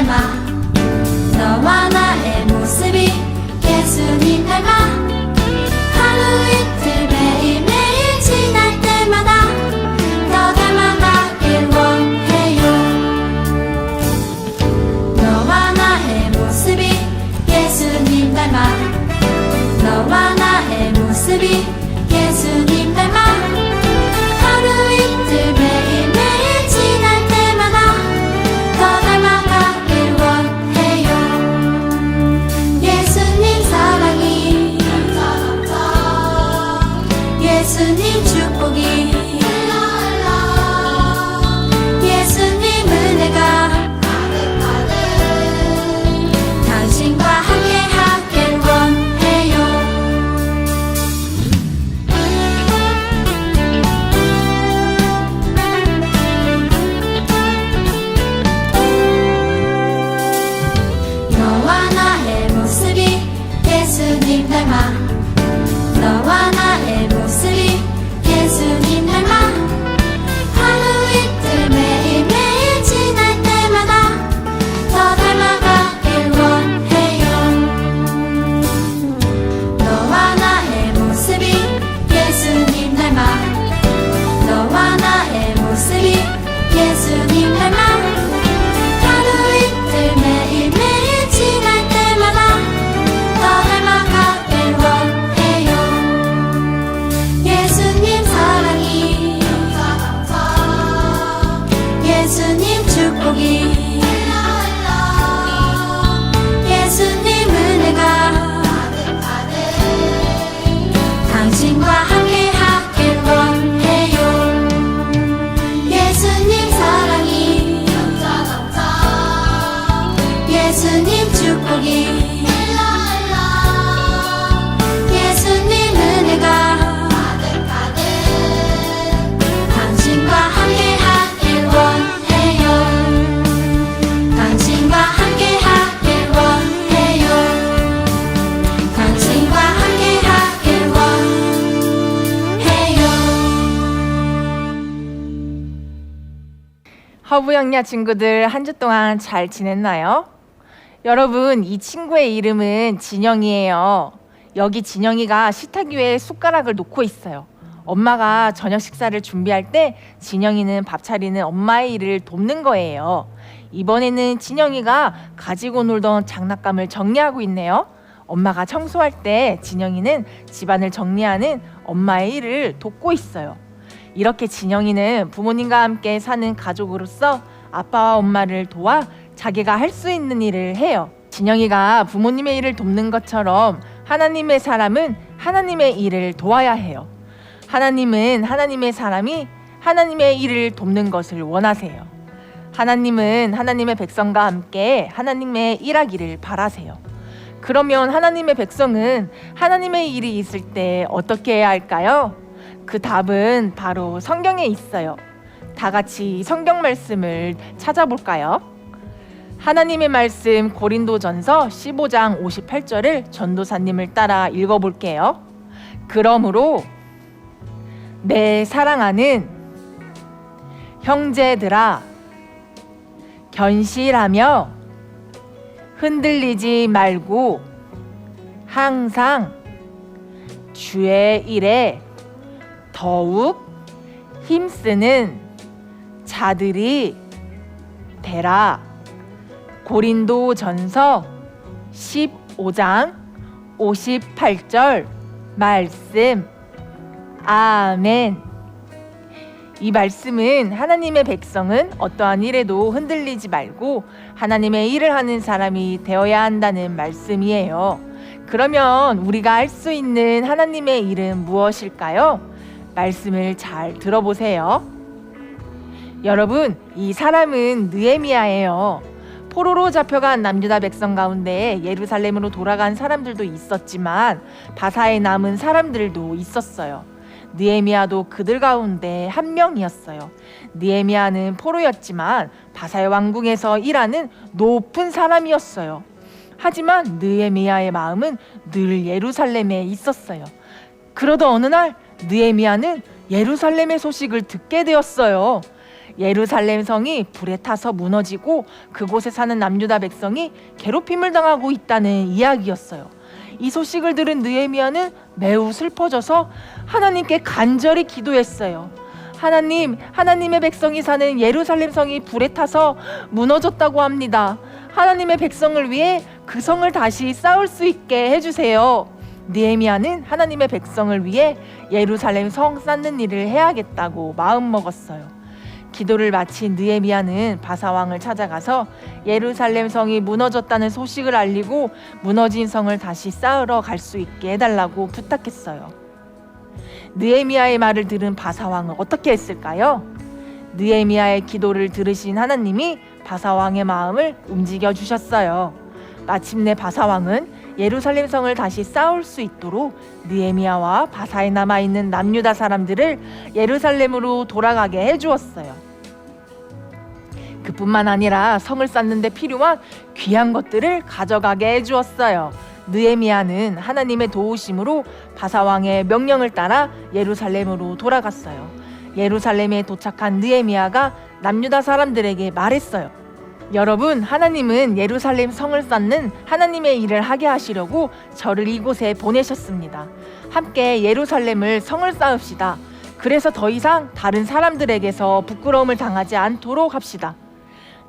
닮아. 너와 나 예수님 축복이 허브영야 친구들 한 주 동안 잘 지냈나요? 여러분 이 친구의 이름은 진영이에요. 여기 진영이가 식탁 위에 숟가락을 놓고 있어요. 엄마가 저녁 식사를 준비할 때 진영이는 밥 차리는 엄마의 일을 돕는 거예요. 이번에는 진영이가 가지고 놀던 장난감을 정리하고 있네요. 엄마가 청소할 때 진영이는 집안을 정리하는 엄마의 일을 돕고 있어요. 이렇게 진영이는 부모님과 함께 사는 가족으로서 아빠와 엄마를 도와 자기가 할 수 있는 일을 해요. 진영이가 부모님의 일을 돕는 것처럼 하나님의 사람은 하나님의 일을 도와야 해요. 하나님은 하나님의 사람이 하나님의 일을 돕는 것을 원하세요. 하나님은 하나님의 백성과 함께 하나님의 일하기를 바라세요. 그러면 하나님의 백성은 하나님의 일이 있을 때 어떻게 해야 할까요? 그 답은 바로 성경에 있어요. 다 같이 성경 말씀을 찾아볼까요? 하나님의 말씀 고린도전서 15장 58절을 전도사님을 따라 읽어볼게요. 그러므로 내 사랑하는 형제들아 견실하며 흔들리지 말고 항상 주의 일에 더욱 힘쓰는 자들이 되라. 고린도 전서 15장 58절 말씀. 아멘. 이 말씀은 하나님의 백성은 어떠한 일에도 흔들리지 말고 하나님의 일을 하는 사람이 되어야 한다는 말씀이에요. 그러면 우리가 할 수 있는 하나님의 일은 무엇일까요? 말씀을 잘 들어보세요. 여러분, 이 사람은 느헤미야예요. 포로로 잡혀간 남유다 백성 가운데 예루살렘으로 돌아간 사람들도 있었지만 바사에 남은 사람들도 있었어요. 느헤미야도 그들 가운데 한 명이었어요. 느헤미야는 포로였지만 바사의 왕궁에서 일하는 높은 사람이었어요. 하지만 느헤미야의 마음은 늘 예루살렘에 있었어요. 그러던 어느 날 느헤미야는 예루살렘의 소식을 듣게 되었어요. 예루살렘 성이 불에 타서 무너지고 그곳에 사는 남유다 백성이 괴롭힘을 당하고 있다는 이야기였어요. 이 소식을 들은 느헤미야는 매우 슬퍼져서 하나님께 간절히 기도했어요. 하나님, 하나님의 백성이 사는 예루살렘 성이 불에 타서 무너졌다고 합니다. 하나님의 백성을 위해 그 성을 다시 쌓을 수 있게 해주세요. 느헤미야는 하나님의 백성을 위해 예루살렘 성 쌓는 일을 해야겠다고 마음 먹었어요. 기도를 마친 느헤미야는 바사 왕을 찾아가서 예루살렘 성이 무너졌다는 소식을 알리고 무너진 성을 다시 쌓으러 갈 수 있게 해달라고 부탁했어요. 느헤미야의 말을 들은 바사왕은 어떻게 했을까요? 느헤미야의 기도를 들으신 하나님이 바사왕의 마음을 움직여 주셨어요. 마침내 바사왕은 예루살렘 성을 다시 쌓을 수 있도록 느헤미야와 바사에 남아 있는 남유다 사람들을 예루살렘으로 돌아가게 해 주었어요. 그뿐만 아니라 성을 쌓는 데 필요한 귀한 것들을 가져가게 해 주었어요. 느헤미야는 하나님의 도우심으로 바사 왕의 명령을 따라 예루살렘으로 돌아갔어요. 예루살렘에 도착한 느헤미야가 남유다 사람들에게 말했어요. 여러분, 하나님은 예루살렘 성을 쌓는 하나님의 일을 하게 하시려고 저를 이곳에 보내셨습니다. 함께 예루살렘을 성을 쌓읍시다. 그래서 더 이상 다른 사람들에게서 부끄러움을 당하지 않도록 합시다.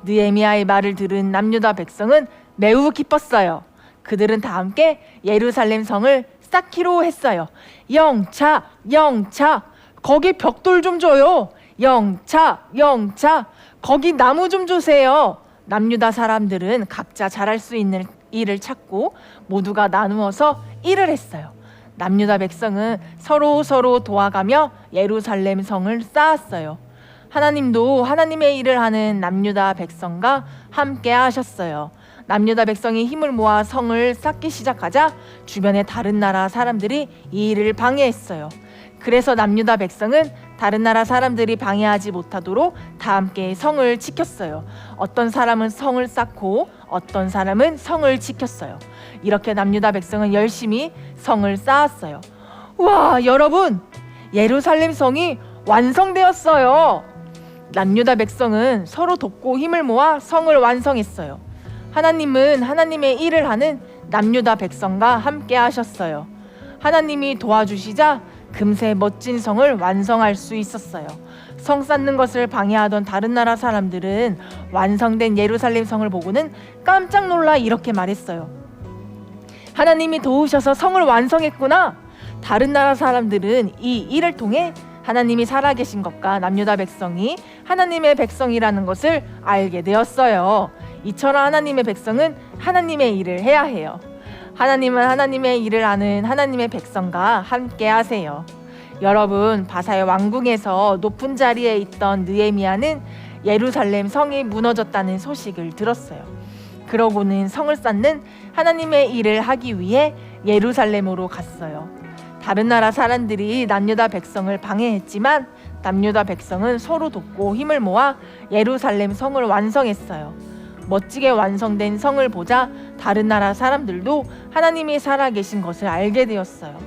느헤미야의 말을 들은 남유다 백성은 매우 기뻤어요. 그들은 다 함께 예루살렘 성을 쌓기로 했어요. 영차, 영차, 거기 벽돌 좀 줘요. 영차, 영차, 거기 나무 좀 주세요. 남유다 사람들은 각자 잘할 수 있는 일을 찾고 모두가 나누어서 일을 했어요. 남유다 백성은 서로 서로 도와가며 예루살렘 성을 쌓았어요. 하나님도 하나님의 일을 하는 남유다 백성과 함께 하셨어요. 남유다 백성이 힘을 모아 성을 쌓기 시작하자 주변의 다른 나라 사람들이 이 일을 방해했어요. 그래서 남유다 백성은 다른 나라 사람들이 방해하지 못하도록 다 함께 성을 지켰어요. 어떤 사람은 성을 쌓고 어떤 사람은 성을 지켰어요. 이렇게 남유다 백성은 열심히 성을 쌓았어요. 와, 여러분! 예루살렘 성이 완성되었어요. 남유다 백성은 서로 돕고 힘을 모아 성을 완성했어요. 하나님은 하나님의 일을 하는 남유다 백성과 함께 하셨어요. 하나님이 도와주시자 금세 멋진 성을 완성할 수 있었어요. 성 쌓는 것을 방해하던 다른 나라 사람들은 완성된 예루살렘 성을 보고는 깜짝 놀라 이렇게 말했어요. 하나님이 도우셔서 성을 완성했구나. 다른 나라 사람들은 이 일을 통해 하나님이 살아계신 것과 남유다 백성이 하나님의 백성이라는 것을 알게 되었어요. 이처럼 하나님의 백성은 하나님의 일을 해야 해요. 하나님은 하나님의 일을 하는 하나님의 백성과 함께 하세요. 여러분, 바사의 왕궁에서 높은 자리에 있던 느헤미야는 예루살렘 성이 무너졌다는 소식을 들었어요. 그러고는 성을 쌓는 하나님의 일을 하기 위해 예루살렘으로 갔어요. 다른 나라 사람들이 남유다 백성을 방해했지만 남유다 백성은 서로 돕고 힘을 모아 예루살렘 성을 완성했어요. 멋지게 완성된 성을 보자 다른 나라 사람들도 하나님이 살아계신 것을 알게 되었어요.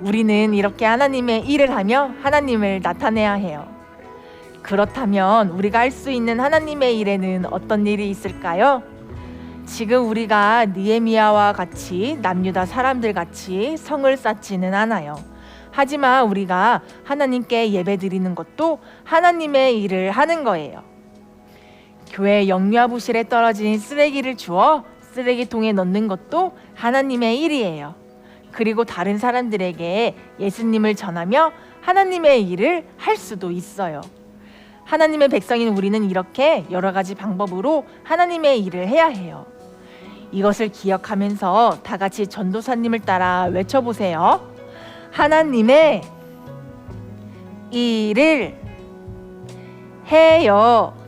우리는 이렇게 하나님의 일을 하며 하나님을 나타내야 해요. 그렇다면 우리가 할 수 있는 하나님의 일에는 어떤 일이 있을까요? 지금 우리가 느헤미야와 같이 남유다 사람들 같이 성을 쌓지는 않아요. 하지만 우리가 하나님께 예배드리는 것도 하나님의 일을 하는 거예요. 교회 영유아부실에 떨어진 쓰레기를 주워 쓰레기통에 넣는 것도 하나님의 일이에요. 그리고 다른 사람들에게 예수님을 전하며 하나님의 일을 할 수도 있어요. 하나님의 백성인 우리는 이렇게 여러 가지 방법으로 하나님의 일을 해야 해요. 이것을 기억하면서 다 같이 전도사님을 따라 외쳐보세요. 하나님의 일을 해요.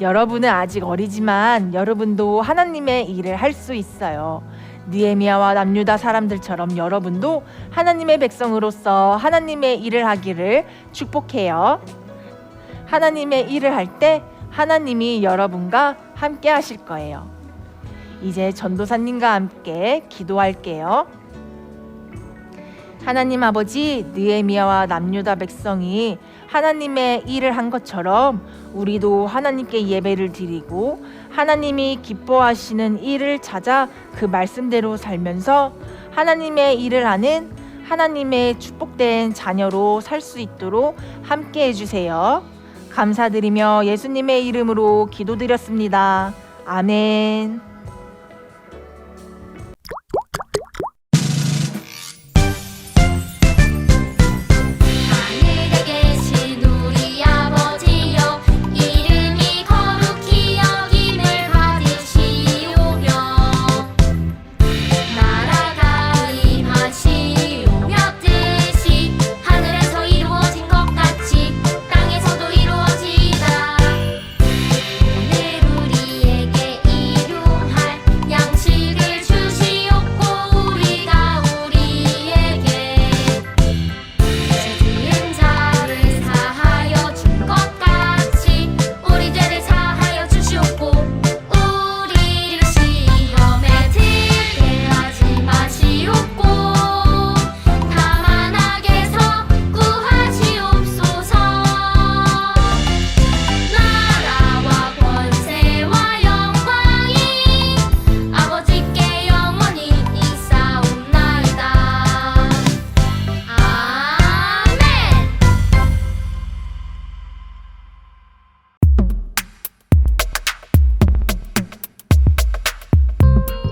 여러분은 아직 어리지만 여러분도 하나님의 일을 할 수 있어요. 느헤미야와 남유다 사람들처럼 여러분도 하나님의 백성으로서 하나님의 일을 하기를 축복해요. 하나님의 일을 할 때 하나님이 여러분과 함께 하실 거예요. 이제 전도사님과 함께 기도할게요. 하나님 아버지 느헤미야와 남유다 백성이 하나님의 일을 한 것처럼 우리도 하나님께 예배를 드리고 하나님이 기뻐하시는 일을 찾아 그 말씀대로 살면서 하나님의 일을 하는 하나님의 축복된 자녀로 살 수 있도록 함께 해주세요. 감사드리며 예수님의 이름으로 기도드렸습니다. 아멘.